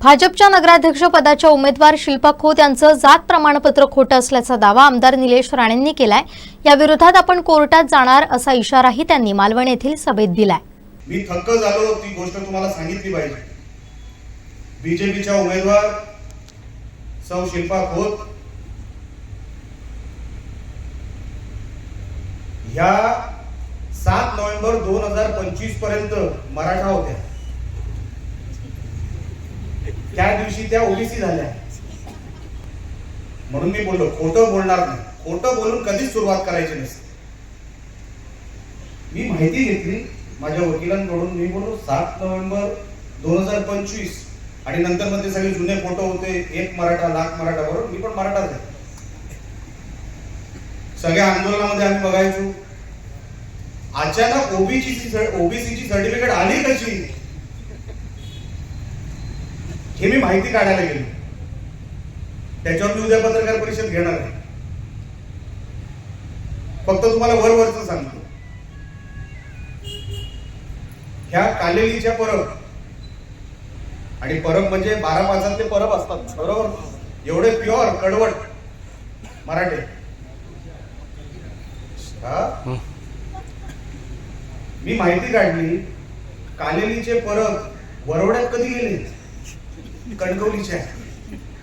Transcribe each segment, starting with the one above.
भाजपच्या नगराध्यक्ष पदाच्या उमेदवार शिल्पा खोत यांचं जात प्रमाणपत्र खोटं असल्याचा दावा आमदार निलेश राणेंनी केलाय. या विरोधात आपण कोर्टात जाणार असा इशाराही त्यांनी मालवण येथील सभेत दिलाय. मी थक्क झालो ती गोष्ट तुम्हाला सांगितली पाहिजे. बीजेपीच्या उमेदवार सौ शिल्पा खोत ह्या सात नोव्हेंबर दोन हजार पंचवीसपर्यंत मराठा होत्या. त्या दिवशी त्या ओबीसी झाल्या. म्हणून मी बोललो खोटं बोलणार नाही. खोटं बोलून कधीच सुरुवात करायची नसते. मी माहिती घेतली माझ्या वकिलांकडून मी बोललो सात नोव्हेंबर दोन हजार पंचवीस आणि नंतर मध्ये सगळे जुने फोटो होते एक मराठा लाख मराठा बरोबर मी पण मराठाच आहे. सगळ्या आंदोलनामध्ये आम्ही बघायचो. अचानक ओबीसीची ओबीसीची सर्टिफिकेट आली कशी? हे मी माहिती काढायला गेलो. त्याच्यावर मी उद्या पत्रकार परिषद घेणार आहे. फक्त तुम्हाला वरवरच सांगतो. ह्या कालेलीच्या परब आणि परब म्हणजे बारा पाचातले परब असतात. बरोबर? एवढे प्युअर कडवट मराठे. हा? मी माहिती काढली कालेलीचे परब वरवड्यात कधी गेले कणकवलीच्या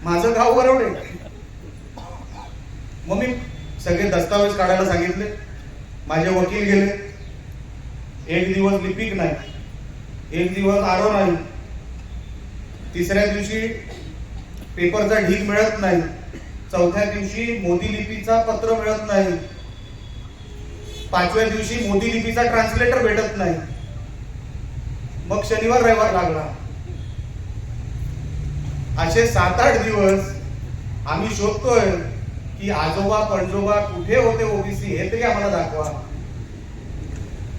माझं गाव वरवडे. मग मी सगळे दस्तावेज काढायला सांगितले. माझे वकील गेले. एक दिवस लिपिक नाही. एक दिवस आरो नाही. तिसऱ्या दिवशी पेपरचा ढीग मिळत नाही. चौथ्या दिवशी मोदी लिपीचा पत्र मिळत नाही. पाचव्या दिवशी मोदी लिपीचा ट्रान्सलेटर भेटत नाही. मग शनिवार रविवार लागला. असे सात आठ दिवस आम्ही शोधतोय की आजोबा पणजोबा कुठे होते ओबीसी हे तरी आम्हाला दाखवा.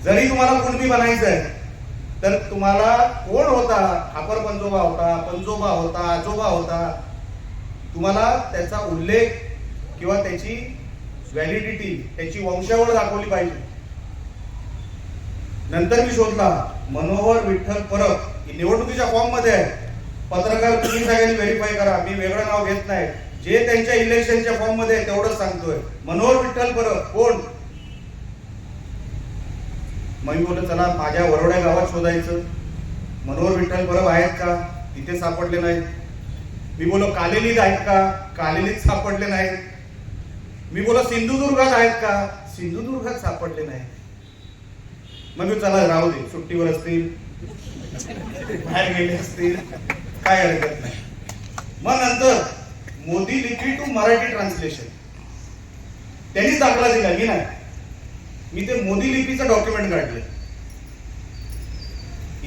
जरी तुम्हाला कुणबी बनायचं आहे तर तुम्हाला कोण होता? खापर पंजोबा होता पंजोबा होता आजोबा होता. तुम्हाला त्याचा उल्लेख किंवा त्याची व्हॅलिडिटी त्याची वंशावळ दाखवली पाहिजे. नंतर मी शोधला मनोहर विठ्ठल परब ही निवडणुकीच्या फॉर्ममध्ये आहे. पत्रकार तुम्ही सगळ्यांनी व्हेरीफाय करा. मी वेगळं नाव घेत नाही. जे त्यांच्या इलेक्शनच्या फॉर्ममध्ये आहे तेवढंच सांगतोय. मनोहर विठ्ठल परब. कोण? मग मी बोललो चला माझ्या वरोड्या गावात शोधायचं. मनोहर विठ्ठल परब आहेत का? तिथे सापडले नाहीत. मी बोलो कालेलीत आहेत का? कालेलीत सापडले नाहीत. मी बोलो सिंधुदुर्गात आहेत का? सिंधुदुर्गात सापडले नाहीत. मग मी चला राहू दे. सुट्टीवर असतील. बाहेर गेले असतील. काय हरकत नाही. मग नंतर मोदी लिपी टू मराठी ट्रान्सलेशन त्यांनीच दाखला दिला मी नाही. मी ते मोदी लिपीचं डॉक्युमेंट काढले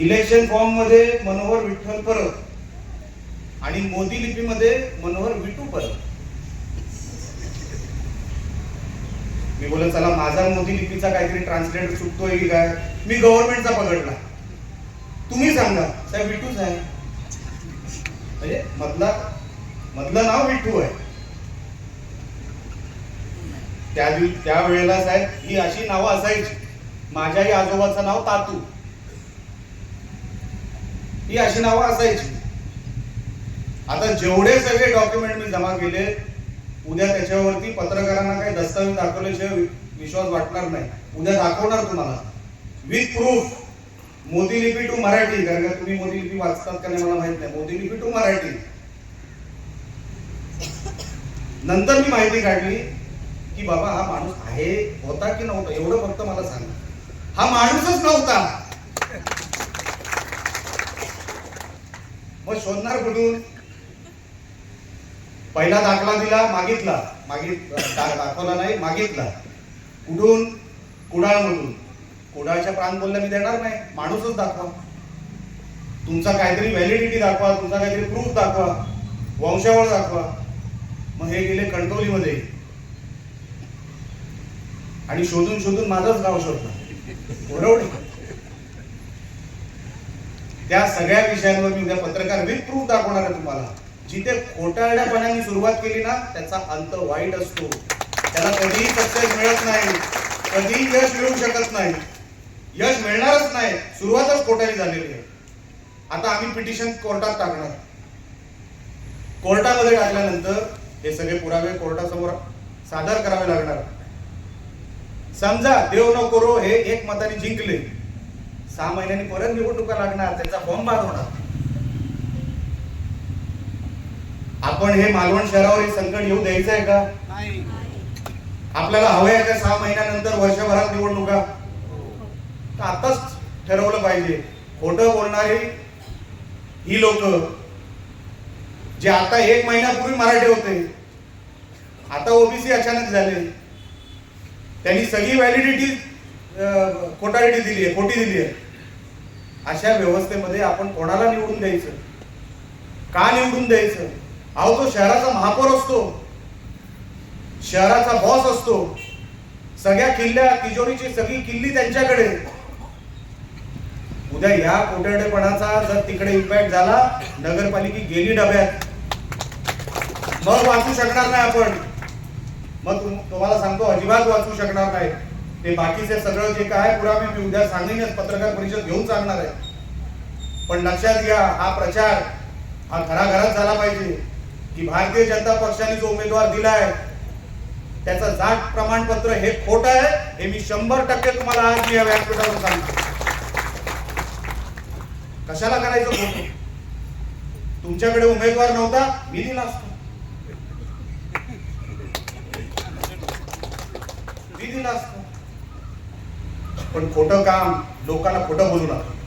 इलेक्शन फॉर्ममध्ये मनोहर विठ्ठल परब आणि मोदी लिपीमध्ये मनोहर विटू परब. मी बोलत चला माझा मोदी लिपीचा काहीतरी ट्रान्सलेटर चुकतोय की काय? मी गव्हर्नमेंटचा पकडला तुम्ही सांगा साहेब विटूच आहे म्हणजे मधला मधलं नाव विठू आहे. त्या दिव त्या वेळेला साहेब ही अशी नावं असायची. माझ्याही आजोबाचं नाव तातू. ही अशी नावं असायची. आता जेवढे सगळे डॉक्युमेंट मी जमा केले उद्या त्याच्यावरती पत्रकारांना काही दस्तावेज दाखवल्याशिवाय विश्वास वाटणार नाही. उद्या दाखवणार तुम्हाला. With proof. मोदी लिपी टू मराठी कारण का तुम्ही मोदी लिपी वाचतात का नाही मला माहीत नाही. मोदी लिपी टू मराठी. नंतर मी माहिती काढली की बाबा हा माणूस आहे होता की नव्हता एवढं फक्त मला सांगा. हा माणूसच नव्हता. मग शोधणार कुठून? पहिला दाखला दिला मागितला. मागित दाखवला नाही मागितला. कुठून? कुडाळमधून. कुडाळच्या प्रांत बोलल्या मी देणार नाही. माणूसच दाखवा. तुमचा काहीतरी व्हॅलिडिटी दाखवा तुमचा काहीतरी प्रूफ दाखवा. वंशावळ दाखवा. मग हे गेले कणकवलीमध्ये. आणि शोधून शोधून माझंच गाव शोधलं. बरोबर? त्या सगळ्या विषयांवर मी उद्या पत्रकार विथ प्रूफ दाखवणार आहे तुम्हाला. जिथे खोटारड्यापणाने सुरुवात केली ना त्याचा अंत वाईट असतो. त्याला कधीही सक्सेस मिळत नाही. कधीही यश मिळू शकत नाही. यश मिळणारच नाही. सुरुवातच खोटारी झालेली आहे. आता आम्ही पिटिशन कोर्टात टाकणार. कोर्टामध्ये टाकल्यानंतर हे सगळे पुरावे कोर्टासमोर सादर करावे लागणार. समजा देव न करो हे एक मताने जिंकले. सहा महिन्यांनी परत निवडणुका लागणार त्याचा फॉर्म बाद होणार. आपण हे मालवण शहरावर हे संकट येऊ द्यायचं आहे का आपल्याला हवं आहे का सहा महिन्यानंतर वर्षभरात निवडणुका? तर आताच ठरवलं पाहिजे. खोटं बोलणारी ही लोक जे आता एक महिन्यापूर्वी मराठी होते. आता ओबीसी अचानक झाले. त्यांनी सगळी व्हॅलिडिटी खोटारिटी दिली आहे खोटी दिली आहे. अशा व्यवस्थेमध्ये आपण कोणाला निवडून द्यायचं? का निवडून द्यायचं? अहो तो शहराचा महापौर असतो. शहराचा बॉस असतो. सगळ्या किल्ल्या तिजोरीची सगळी किल्ली त्यांच्याकडे. उद्या या कोट्याडेपणाचा जर तिकडे इम्पॅक्ट झाला नगरपालिका गेली डब्यात. मग वाचू शकणार नाही आपण. मग तुम्हाला सांगतो अजिबात वाचू शकणार नाही. ते बाकीचे सगळं जे काय पुरावे मी उद्या सांगेनच पत्रकार परिषद घेऊन सांगणार आहे. पण लक्षात घ्या हा प्रचार हा घराघरात झाला पाहिजे. की भारतीय जनता पक्षाने जो उमेदवार दिलाय त्याचं जात प्रमाणपत्र हे खोट आहे हे मी शंभर टक्के तुम्हाला आज मी या व्यासपीठावर सांगतो. कशाला करायचं खोटं तुमच्याकडे उमेदवार नव्हता मी दिला असतो. मी दिला असतो. पण खोटं काम लोकांना खोटं बोलू नका